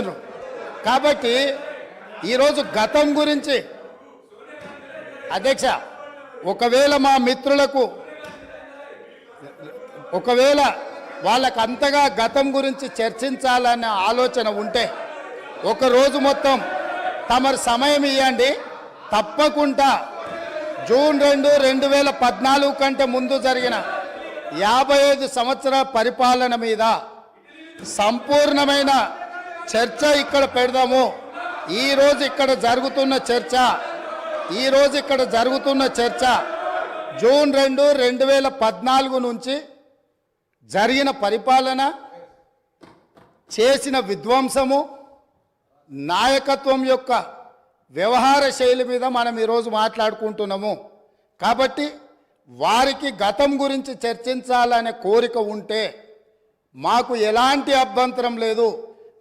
చేసిండ్రు కాబట్టి ఈరోజు గతం గురించి అధ్యక్ష ఒకవేళ మా మిత్రులకు ఒకవేళ వాళ్ళకు అంతగా గతం గురించి చర్చించాలనే ఆలోచన ఉంటే ఒక రోజు మొత్తం తమరు సమయం ఇవ్వండి తప్పకుండా జూన్ రెండు రెండు వేల పద్నాలుగు కంటే ముందు జరిగిన యాభై ఐదు సంవత్సరాల పరిపాలన మీద సంపూర్ణమైన చర్చ ఇక్కడ పెడదాము. ఈరోజు ఇక్కడ జరుగుతున్న చర్చ ఈరోజు ఇక్కడ జరుగుతున్న చర్చ జూన్ రెండు రెండు వేల పద్నాలుగు నుంచి జరిగిన పరిపాలన చేసిన విధ్వంసము నాయకత్వం యొక్క వ్యవహార శైలి మీద మనం ఈరోజు మాట్లాడుకుంటున్నాము. కాబట్టి వారికి గతం గురించి చర్చించాలనే కోరిక ఉంటే మాకు ఎలాంటి అభ్యంతరం లేదు.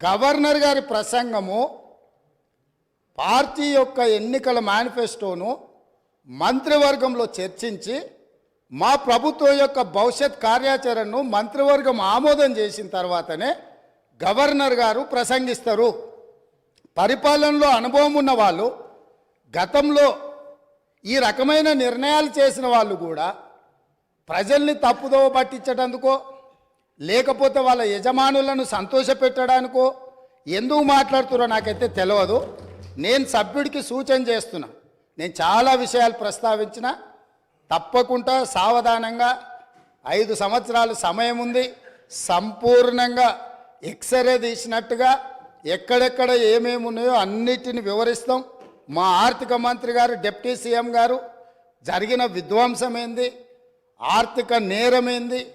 గవర్నర్ గారి ప్రసంగము పార్టీ యొక్క ఎన్నికల మేనిఫెస్టోను మంత్రివర్గంలో చర్చించి మా ప్రభుత్వం యొక్క భవిష్యత్ కార్యాచరణను మంత్రివర్గం ఆమోదం చేసిన తర్వాతనే గవర్నర్ గారు ప్రసంగిస్తారు. పరిపాలనలో అనుభవం ఉన్న వాళ్ళు గతంలో ఈ రకమైన నిర్ణయాలు చేసిన వాళ్ళు కూడా ప్రజల్ని తప్పుదోవ పట్టించటందుకో లేకపోతే వాళ్ళ యజమానులను సంతోషపెట్టడానికో? ఎందుకు మాట్లాడుతున్నారో నాకైతే తెలియదు నేను సభ్యుడికి సూచన చేస్తున్నా. నేను చాలా విషయాలు ప్రస్తావించిన తప్పకుండా సావధానంగా ఐదు సంవత్సరాలు సమయం ఉంది. సంపూర్ణంగా ఎక్స్రే తీసినట్టుగా ఎక్కడెక్కడ ఏమేమి ఉన్నాయో అన్నిటిని వివరిస్తాం. మా ఆర్థిక మంత్రి గారు డిప్యూటీ సీఎం గారు జరిగిన విధ్వంసమేంది? ఆర్థిక నేరమేంది?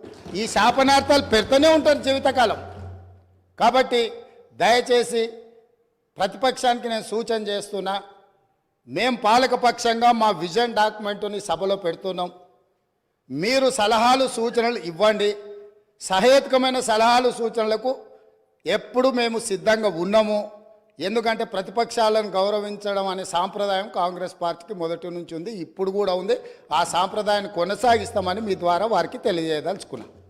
ఈ శాపనార్థాలు పెడుతూనే ఉంటారు జీవితకాలం. కాబట్టి దయచేసి ప్రతిపక్షానికి నేను సూచన చేస్తున్నా మేం పాలకపక్షంగా మా విజన్ డాక్యుమెంటుని సభలో పెడుతున్నాం. మీరు సలహాలు సూచనలు ఇవ్వండి. సహేతుకమైన సలహాలు సూచనలకు ఎప్పుడు మేము సిద్ధంగా ఉన్నాము. ఎందుకంటే ప్రతిపక్షాలను గౌరవించడం అనే సాంప్రదాయం కాంగ్రెస్ పార్టీకి మొదటి నుంచి ఉంది ఇప్పుడు కూడా ఉంది. ఆ సాంప్రదాయాన్ని కొనసాగిస్తామని మీ ద్వారా వారికి తెలియజేయదలుచుకున్నాను